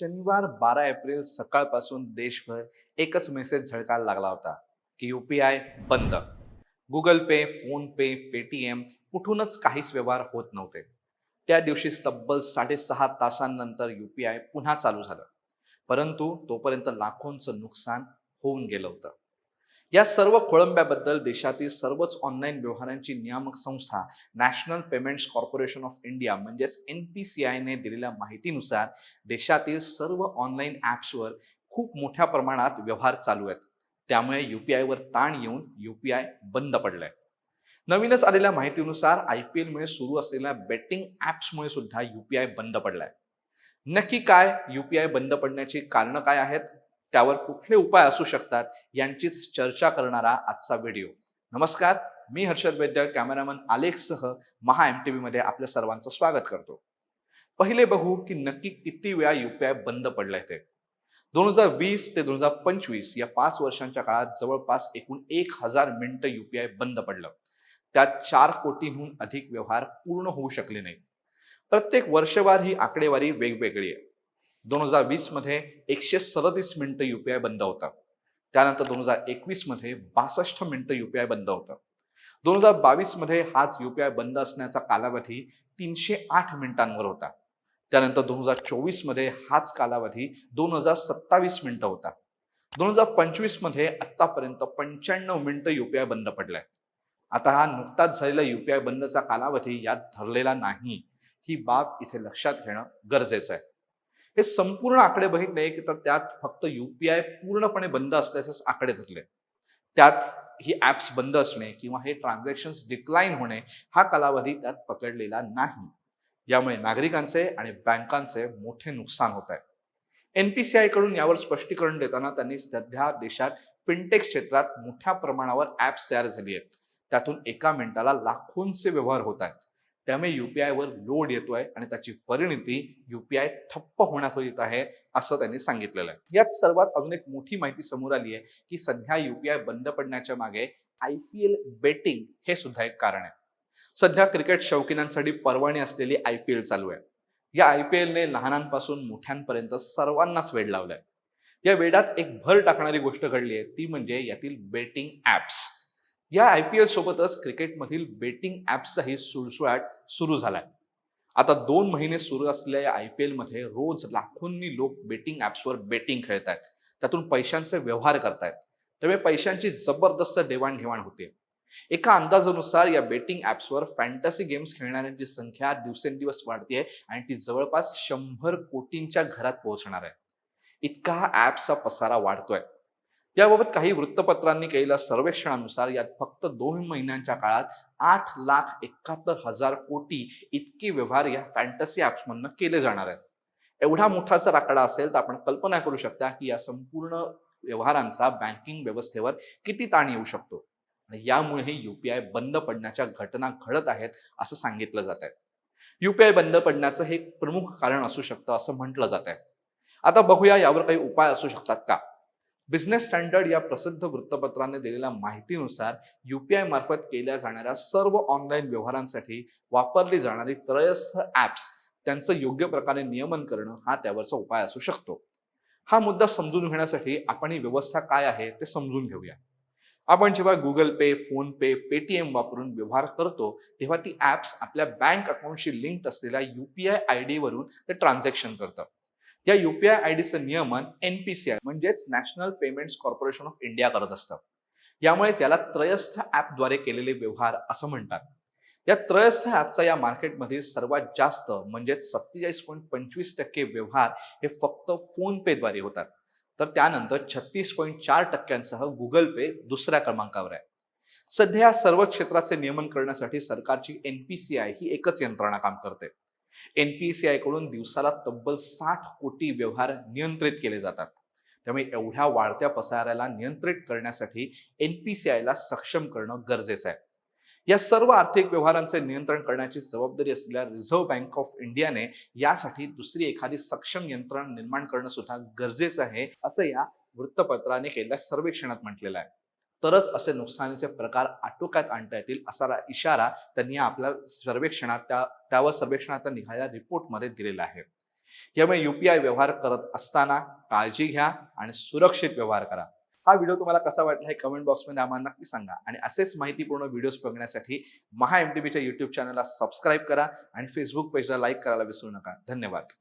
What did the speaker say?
शनिवार बारा एप्रिल सकाळपासून देशभर एकच मेसेज झळकायला लागला होता की यू पी आय बंद. Google Pay PhonePe Paytm कुठूनच काहीच व्यवहार होत नव्हते. त्या दिवशी तब्बल साडेसहा तासांनंतर यू पी आय पुन्हा चालू झालं. परंतु तोपर्यंत लाखोंचं नुकसान होऊन गेलं होतं. या सर्व खोळंब्याबद्दल देशातील सर्वच ऑनलाईन व्यवहारांची नियामक संस्था National Payments Corporation of India म्हणजेच एन पी सी आयने दिलेल्या माहितीनुसार देशातील सर्व ऑनलाईन ॲप्सवर खूप मोठ्या प्रमाणात व्यवहार चालू आहेत. त्यामुळे युपीआयवर ताण येऊन युपीआय बंद पडलंय. नवीनच आलेल्या माहितीनुसार आय पी एलमुळे सुरू असलेल्या बेटिंग ॲप्समुळे सुद्धा युपीआय बंद पडलाय. नक्की काय युपीआय बंद पडण्याची कारणं काय आहेत? त्यावर कुठले उपाय असू शकतात यांचीच चर्चा करणारा आजचा व्हिडिओ. नमस्कार मी हर्षद वैद्य कॅमेरामन आलेखसह महा एम टी मध्ये आपल्या सर्वांचं स्वागत करतो. पहिले बघू की नक्की किती वेळा युपीआय बंद पडलंय ते. दोन हजार वीस ते दोन हजार पंचवीस या पाच वर्षांच्या काळात जवळपास एकूण एक हजार मिनिटं युपीआय बंद पडलं. त्यात चार कोटींहून अधिक व्यवहार पूर्ण होऊ शकले नाही प्रत्येक वर्षवार ही आकडेवारी वेगवेगळी आहे. दोन हजार वीसमध्ये एकशे सदतीस मिनिटं आय बंद होता. त्यानंतर दोन हजार एकवीसमध्ये बासष्ट मिनटं बासष्ट मिनिटं आय बंद होतं. दोन हजार बावीसमध्ये हाच यू पी आय बंद असण्याचा कालावधी तीनशे आठ मिनिटांवर होता. त्यानंतर दोन हजार चोवीसमध्ये हाच कालावधी दोन हजार सत्तावीस मिनिटं होता. दोन हजार पंचवीसमध्ये आत्तापर्यंत पंच्याण्णव मिनटं पंच्याण्णव मिनिटं आय बंद पडलाय. आता हा नुकताच झालेला यू पी आय बंदचा कालावधी यात धरलेला नाही. ही बाब इथे लक्षात घेणं गरजेचं आहे. हे संपूर्ण आकडे बघितले की तर त्यात फक्त युपीआय पूर्णपणे बंद असल्याचेच आकडे धरले. त्यात ही ऍप्स बंद असणे किंवा हे ट्रान्झॅक्शन डिक्लाईन होणे हा कालावधी त्यात पकडलेला नाही. यामुळे नागरिकांचे आणि बँकांचे मोठे नुकसान होत आहे. एनपीसीआयकडून यावर स्पष्टीकरण देताना त्यांनी सध्या देशात फिनटेक क्षेत्रात मोठ्या प्रमाणावर ऍप्स तयार झाली आहेत. त्यातून एका मिनिटाला लाखोंचे व्यवहार होत आहेत. त्यामुळे युपीआय वर लोड येतोय आणि त्याची परिणती युपीआय ठप्प होण्यात येत आहे असं त्यांनी सांगितलेलं आहे. यात सर्वात अजून एक मोठी माहिती समोर आली आहे की सध्या युपीआय बंद पडण्याच्या मागे आय पी एल बेटिंग हे सुद्धा एक कारण आहे. सध्या क्रिकेट शौकीनांसाठी पर्वणी असलेली आय पी एल चालू आहे. या आय पी एलने लहानांपासून मोठ्यांपर्यंत सर्वांनाच वेड लावलाय. या वेडात एक भर टाकणारी गोष्ट घडली आहे ती म्हणजे यातील बेटिंग ऍप्स या आय पी एल सोबतच क्रिकेटमधील बेटिंग ॲप्सचाही सुळसुळाट सुरू झालाय. आता दोन महिने सुरू असलेल्या या आय पी एलमध्ये रोज लाखोंनी लोक बेटिंग ऍप्सवर बेटिंग खेळत आहेत त्यातून पैशांचे व्यवहार करतायत. त्यामुळे पैशांची जबरदस्त देवाणघेवाण होते. एका अंदाजानुसार या बेटिंग ऍप्सवर फॅन्टसी गेम्स खेळणाऱ्यांची संख्या दिवसेंदिवस वाढते आणि ती जवळपास शंभर कोटींच्या घरात पोहोचणार आहे. इतका हा ऍप्सचा पसारा वाढतोय. याबाबत काही वृत्तपत्रांनी केलेल्या सर्वेक्षणानुसार यात फक्त दोन महिन्यांच्या काळात आठ लाख एकाहत्तर हजार कोटी इतके व्यवहार या फॅन्टसी ॲप्समधनं केले जाणार आहेत. एवढा मोठा जर आकडा असेल तर आपण कल्पना करू शकता की या संपूर्ण व्यवहारांचा बँकिंग व्यवस्थेवर किती ताण येऊ शकतो. आणि यामुळेही युपीआय बंद पडण्याच्या घटना घडत आहेत असं सांगितलं जात आहे. युपीआय बंद पडण्याचं हे प्रमुख कारण असू शकतं असं म्हटलं जात आहे. आता बघूया यावर काही उपाय असू शकतात का? बिझनेस स्टँडर्ड या प्रसिद्ध वृत्तपत्राने दिलेल्या माहितीनुसार युपीआय मार्फत केल्या जाणाऱ्या सर्व ऑनलाईन व्यवहारांसाठी वापरली जाणारी त्रयस्थ ऍप्स त्यांचं योग्य प्रकारे नियमन करणं हा त्यावरचा उपाय असू शकतो. हा मुद्दा समजून घेण्यासाठी आपण ही व्यवस्था काय आहे ते समजून घेऊया. आपण जेव्हा Google Pay PhonePe Paytm वापरून व्यवहार करतो तेव्हा ती ऍप्स आपल्या बँक अकाउंटशी लिंक असलेल्या युपीआय आय डी वरून ते ट्रान्झॅक्शन करतात. या युपीआय आय डीचं नियमन एनपीसीआय म्हणजेच National Payments Corporation of India करत असतं. यामुळेच याला त्रयस्थ ऍपद्वारे केलेले व्यवहार असं म्हणतात. या त्रयस्थ ऍपचा या मार्केटमध्ये सर्वात जास्त म्हणजेच सत्तेचाळीस पॉईंट पंचवीस टक्के व्यवहार हे फक्त फोन पेद्वारे होतात. तर त्यानंतर छत्तीस पॉईंट चार टक्क्यांसह गुगल पे दुसऱ्या क्रमांकावर आहे. सध्या या सर्व क्षेत्राचे नियमन करण्यासाठी सरकारची एनपीसीआय ही एकच यंत्रणा काम करते. एनपीसीआयकडून दिवसाला तब्बल साठ कोटी व्यवहार नियंत्रित केले जातात. त्यामुळे एवढ्या वाढत्या पसाऱ्याला नियंत्रित करण्यासाठी एनपीसीआयला सक्षम करणं गरजेचं आहे. या सर्व आर्थिक व्यवहारांचे नियंत्रण करण्याची जबाबदारी असलेल्या रिझर्व्ह बँक ऑफ इंडियाने यासाठी दुसरी एखादी सक्षम यंत्रणा निर्माण करणं सुद्धा गरजेचं आहे असं या वृत्तपत्राने केलेल्या सर्वेक्षणात म्हटलेलं आहे. तरच असे नुकसानीचे प्रकार आटोक्यात आणता येतील असा इशारा त्यांनी आपल्या सर्वेक्षणात त्या त्यावर सर्वेक्षणात निघालेल्या रिपोर्टमध्ये दिलेला आहे. यामुळे युपीआय व्यवहार करत असताना काळजी घ्या आणि सुरक्षित व्यवहार करा. हा व्हिडिओ तुम्हाला कसा वाटला हे कमेंट बॉक्समध्ये आम्हाला नक्की सांगा. आणि असेच माहितीपूर्ण व्हिडिओज बघण्यासाठी महा एम टी बीच्या युट्यूब चॅनलला सबस्क्राईब करा आणि फेसबुक पेजला लाईक करायला विसरू नका. धन्यवाद.